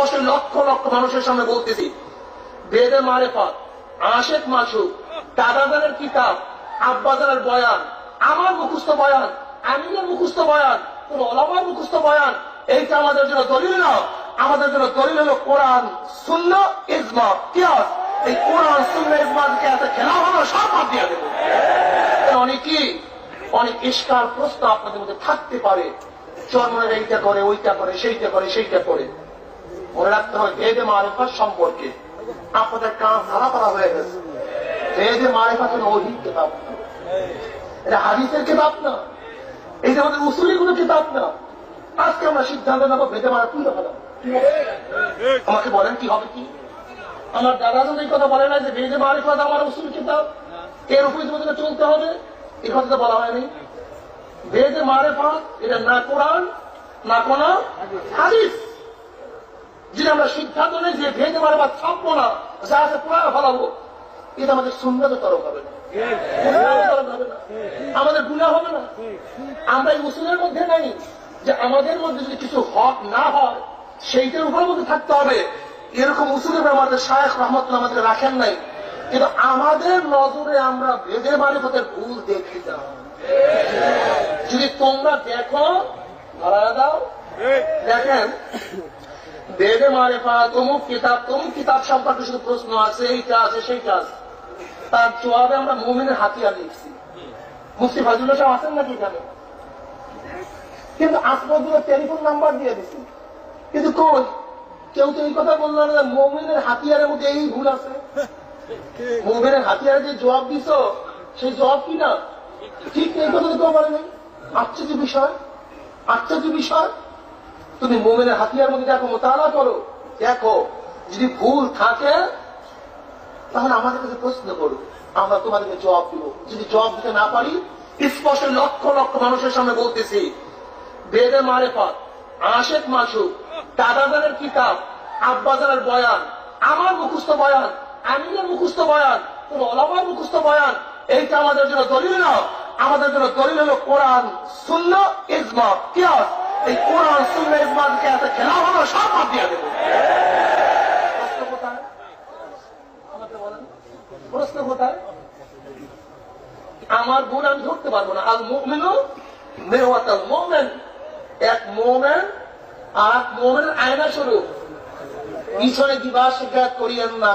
স্পষ্ট লক্ষ লক্ষ মানুষের সামনে বলতেছি বেদে মারেফত আশেক মাসুক, দাদাদারের কিতাব আব্বাজারের বয়ান, আমার মুখস্থ বয়ান, আমিনের মুখস্থ বয়ান, কোন ওলামার মুখস্থ বয়ান, এইটা আমাদের জন্য দলিল না। আমাদের জন্য দলিল হলো কোরআন শূন্য ইজমা, কিয়াস। এই কোরআন শূন্য ইজমাকে এত খেলা হলো সব বাদ দিয়ে দেবো। অনেকেই অনেক ইস্কার প্রশ্ন আপনাদের মধ্যে থাকতে পারে। চর্মের এইটা করে, ওইটা করে, সেইটা করে সেইটা করে। মনে রাখতে হবে ভেদে মারেফার সম্পর্কে আপনাদের কাজ ধারা করা হয়ে গেছে। ভেদে মারেফা কোনো অধিক কেতাব। এটা হাদিসের কেতাব না। এই যে আমাদের উসুলি কোনো কেতাব না। আজকে আমরা সিদ্ধান্ত নেব ভেদে মারা তুই দেখা আমাকে বলেন কি হবে কি? আমার দাদা এই কথা বলে না যে ভেদে মারেফা আমার উসুল কিতাব, এর উপরে তোমাদের চলতে হবে এই কথা তো বলা হয়নি। বেদে মারেফা এটা না কোরআন, না কোন হাদিস। যদি আমরা সিদ্ধান্ত নেই যে ভেদে মারেফা ছাপবো না, যা আছে কোরআন ফলাবো, এটা আমাদের সুন্দর তরফ হবে না। আমাদের গুণা হবে না। আমরা এই উসুলের মধ্যে নেই যে আমাদের মধ্যে যদি কিছু হক না হয়, সেইটার উপর মধ্যে থাকতে হবে। এরকম উসুলের আমাদের শায়েখ রহমতুল্লাহ আমাদের রাখেন নাই। কিন্তু আমাদের নজরে আমরা ভেদে মারিফতের ভুল দেখি না যদি তোমরা দেখো ধরা দাও। দেখেন বেদে মারেফা তমুক কিতাব তমুক কিতাব সম্পর্কে শুধু প্রশ্ন আছে, এইটা আছে, সেইটা আছে। তার জবাবে আমরা মুমিনের হাতিয়ার লিখছি। মুফতি ফাজুল্লাহ সাহেব আছেন নাকি এখানে? কিন্তু আসবাদুল টেলিফোন নাম্বার দিয়ে দিছি। কিন্তু কই? কেউ তো এই কথা বলল না মমিনের হাতিয়ারের মধ্যে এই ভুল আছে। মুমিনের হাতিয়ারে যে জবাব দিছ, সেই জবাব কি না? ঠিক এই কথা তো কেউ বলে নাই। আশ্চর্য বিষয়। আশ্চর্য বিষয়। তুমি মোমেনের হাতিয়ার মধ্যে দেখো, মোতালা করো। দেখো, যদি ভুল থাকে, তাহলে আমাদের কাছে প্রশ্ন করো। আমরা তোমাদেরকে জবাব দিব। যদি জবাব দিতে না পারি স্পষ্ট লক্ষ লক্ষ মানুষের সামনে বলতেছি, বেদে মারেফত আশেক মাসুক, দাদাদারের কিতাব আব্বাজারের বয়ান, আমার মুখস্থ বয়ান, আমিনের মুখস্থ বয়ান, কোন ওলামার মুখস্থ বয়ান, এইটা আমাদের জন্য দলিল না। আমাদের জন্য দলিল হলো কোরআন শূন্য ইজমা, কিয়াস। এই কোরআন শূন্য ইজমাকে এত খেলা হলো সব বাদ দেবো। আমার গুণ আমি ধরতে পারব না। আল মুমিনু মোমেন। এক মোমেন আর মোমেনের আয়না স্বরূপ। পিছনে দিবা করিয়েন না